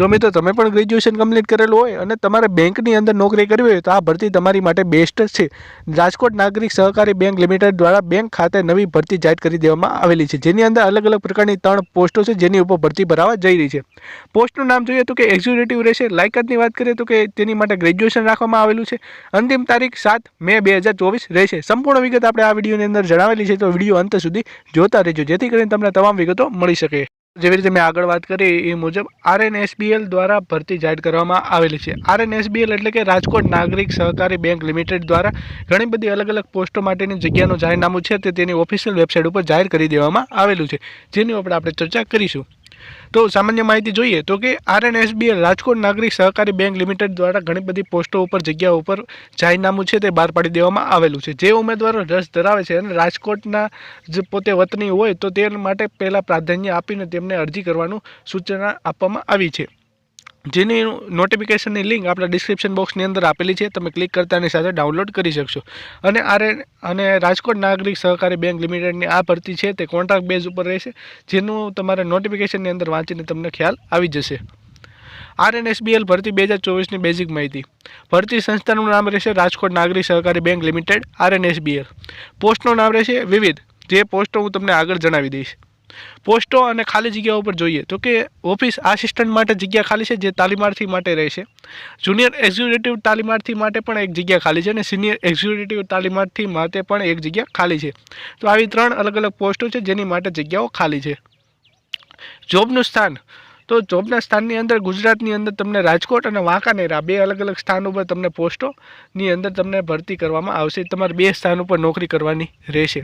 જો મિત્રો તમે પણ ગ્રેજ્યુએશન કમ્પ્લીટ કરેલું હોય અને તમારે બેંકની અંદર નોકરી કરવી હોય તો આ ભરતી તમારી માટે બેસ્ટ છે. રાજકોટ નાગરિક સહકારી બેંક લિમિટેડ દ્વારા બેંક ખાતે નવી ભરતી જાહેર કરી દેવામાં આવેલી છે. જેની અંદર અલગ અલગ પ્રકારની ત્રણ પોસ્ટો છે જેની ઉપર ભરતી ભરાવા જઈ રહી છે. પોસ્ટનું નામ જોઈએ તો કે એક્ઝિક્યુટિવ રહેશે. લાયકાતની વાત કરીએ તો કે તેની માટે ગ્રેજ્યુએશન રાખવામાં આવેલું છે. અંતિમ તારીખ સાત મે બે હજાર ચોવીસ રહેશે. સંપૂર્ણ વિગત આપણે આ વિડીયોની અંદર જણાવેલી છે. તો વીડિયો અંત સુધી જોતા રહેજો. જેથી કરીને તમને તમામ વિગતો મળી શકે. જેવી રીતે મેં આગળ વાત કરી એ મુજબ આરએનએસબીએલ દ્વારા ભરતી જાહેર કરવામાં આવેલી છે. આરએનએસબીએલ એટલે કે રાજકોટ નાગરિક સહકારી બેંક લિમિટેડ દ્વારા ઘણી બધી અલગ અલગ પોસ્ટો માટેની જગ્યાનું જાહેરનામું છે તે તેની ઓફિશિયલ વેબસાઇટ ઉપર જાહેર કરી દેવામાં આવેલું છે. જેની ઉપર આપણે ચર્ચા કરીશું. તો સામાન્ય માહિતી જોઈએ તો કે આરએનએસબીએલ રાજકોટ નાગરિક સહકારી બેંક લિમિટેડ દ્વારા ઘણી બધી પોસ્ટો ઉપર જગ્યા ઉપર જાહેરનામું છે તે બહાર પાડી દેવામાં આવેલું છે. જે ઉમેદવારો રસ ધરાવે છે અને રાજકોટના જે પોતે વતની હોય તો તે માટે પહેલાં પ્રાધાન્ય આપીને તેમને અરજી કરવાનું સૂચના આપવામાં આવી છે. જેની નોટિફિકેશનની લિંક આપણા ડિસ્ક્રિપ્શન બોક્સની અંદર આપેલી છે. તમે ક્લિક કરતાની સાથે ડાઉનલોડ કરી શકશો. અને આર અને રાજકોટ નાગરિક સહકારી બેંક લિમિટેડની આ ભરતી છે તે કોન્ટ્રાક્ટ બેઝ ઉપર રહેશે, જેનું તમારે નોટિફિકેશનની અંદર વાંચીને તમને ખ્યાલ આવી જશે. આરએનએસબીએલ ભરતી બે હજાર ચોવીસની બેઝિક માહિતી. ભરતી સંસ્થાનું નામ રહેશે રાજકોટ નાગરિક સહકારી બેંક લિમિટેડ આરએનએસબીએલ પોસ્ટનું નામ રહેશે વિવિધ. જે પોસ્ટો હું તમને આગળ જણાવી દઈશ. પોસ્ટો અને ખાલી જગ્યા ઉપર જોઈએ તો કે ઓફિસ આસિસ્ટન્ટ માટે જગ્યા ખાલી છે, જે તાલીમાર્થી માટે રહેશે. જુનિયર એક્ઝિક્યુટિવ તાલીમાર્થી માટે પણ એક જગ્યા ખાલી છે અને સિનિયર એક્ઝિક્યુટિવ તાલીમાર્થી માટે પણ એક જગ્યા ખાલી છે. તો આવી ત્રણ અલગ અલગ પોસ્ટો છે જેની માટે જગ્યાઓ ખાલી છે. જોબનું સ્થાન તો જોબના સ્થાનની અંદર, ગુજરાતની અંદર તમને રાજકોટ અને વાંકાનેર, આ બે અલગ અલગ સ્થાન ઉપર તમને પોસ્ટોની અંદર તમને ભરતી કરવામાં આવશે. તમારે બે સ્થાન ઉપર નોકરી કરવાની રહેશે.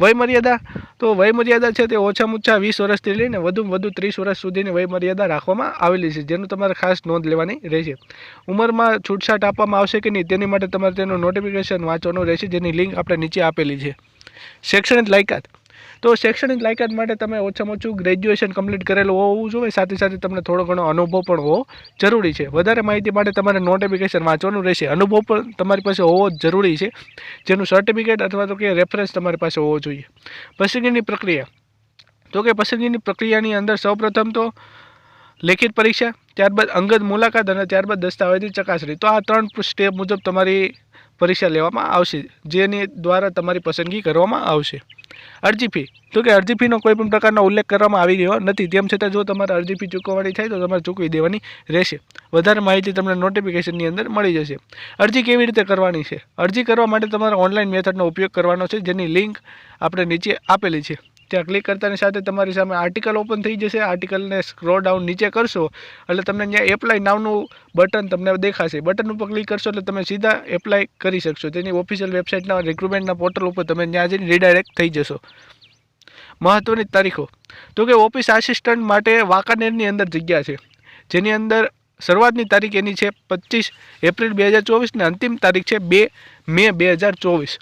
વયમર્યાદા, તો વયમર્યાદા છે તે ઓછામાં ઓછા વીસ વર્ષથી લઈને વધુમાં વધુ ત્રીસ વર્ષ સુધીની વયમર્યાદા રાખવામાં આવેલી છે, જેનું તમારે ખાસ નોંધ લેવાની રહેશે. ઉંમરમાં છૂટછાટ આપવામાં આવશે કે નહીં તેની માટે તમારે તેનું નોટિફિકેશન વાંચવાનું રહેશે, જેની લિંક આપણે નીચે આપેલી છે. શૈક્ષણિક લાયકાત તો શૈક્ષણિક લાયકાત માટે તમે ઓછામાં ઓછું ગ્રેજ્યુએશન કમ્પ્લીટ કરેલું હોવું જોઈએ. સાથે સાથે તમને થોડો ઘણો અનુભવ પણ હોવો જરૂરી છે. વધારે માહિતી માટે તમારે નોટિફિકેશન વાંચવાનું રહેશે. અનુભવ પણ તમારી પાસે હોવો જરૂરી છે. જેનું સર્ટિફિકેટ અથવા તો કે રેફરન્સ તમારી પાસે હોવો જોઈએ. પસંદગીની પ્રક્રિયા. તો કે પસંદગીની પ્રક્રિયાની અંદર સૌપ્રથમ તો લેખિત પરીક્ષા ત્યારબાદ અંગત મુલાકાત અને ત્યારબાદ દસ્તાવેજી ચકાસણી. તો આ ત્રણ સ્ટેપ મુજબ તમારી પરીક્ષા લેવામાં આવશે, જેની દ્વારા તમારી પસંદગી કરવામાં આવશે. અરજી ફી તો કે અરજી ફીનો કોઈ પણ પ્રકારનો ઉલ્લેખ કરવામાં આવી રહ્યો નથી. તેમ છતાં જો તમારે અરજી ફી ચૂકવવાની થાય તો તમારે ચૂકવી દેવાની રહેશે. વધારે માહિતી તમને નોટિફિકેશનની અંદર મળી જશે. અરજી કેવી રીતે કરવાની છે? અરજી કરવા માટે તમારે ઓનલાઈન મેથડનો ઉપયોગ કરવાનો છે, જેની લિંક આપણે નીચે આપેલી છે. ત્યાં ક્લિક કરતાની સાથે તમારી સામે આર્ટિકલ ઓપન થઈ જશે. આર્ટિકલને સ્ક્રો ડાઉન નીચે કરશો, એટલે તમને ત્યાં એપ્લાય નાવનું બટન તમને દેખાશે. બટન ઉપર ક્લિક કરશો એટલે તમે સીધા એપ્લાય કરી શકશો. તેની ઓફિશિયલ વેબસાઇટના રિક્રુટમેન્ટના પોર્ટલ ઉપર તમે ત્યાં જઈને રીડાયરેક્ટ થઈ જશો. મહત્ત્વની તારીખો. તો કે ઓફિસ આસિસ્ટન્ટ માટે વાંકાનેરની અંદર જગ્યા છે. જેની અંદર શરૂઆતની તારીખ એની છે પચીસ એપ્રિલ બે હજાર ચોવીસને અંતિમ તારીખ છે બે મે બે હજાર ચોવીસ.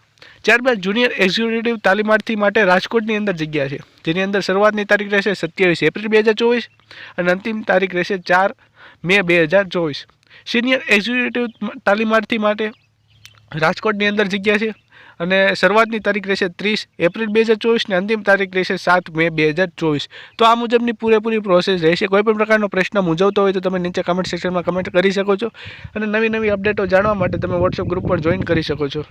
ત્યારબાદ જુનિયર એક્ઝિક્યુટિવ તાલીમાર્થી માટે રાજકોટની અંદર જગ્યા છે, જેની અંદર શરૂઆતની તારીખ રહેશે સત્યાવીસ એપ્રિલ બે હજાર ચોવીસ અને અંતિમ તારીખ રહેશે ચાર મે બે હજાર ચોવીસ. સિનિયર એક્ઝિક્યુટિવ તાલીમાર્થી માટે રાજકોટની અંદર જગ્યા છે અને શરૂઆતની તારીખ રહેશે ત્રીસ એપ્રિલ બે હજાર ચોવીસ ને અંતિમ તારીખ રહેશે સાત મે બે હજાર ચોવીસ. તો આ મુજબની પૂરેપૂરી પ્રોસેસ રહેશે. કોઈપણ પ્રકારનો પ્રશ્ન મૂંઝવતો હોય તો તમે નીચે કમેન્ટ સેક્શનમાં કમેન્ટ કરી શકો છો અને નવી નવી અપડેટો જાણવા માટે તમે વોટ્સએપ ગ્રુપ પર જોઈન કરી શકો છો.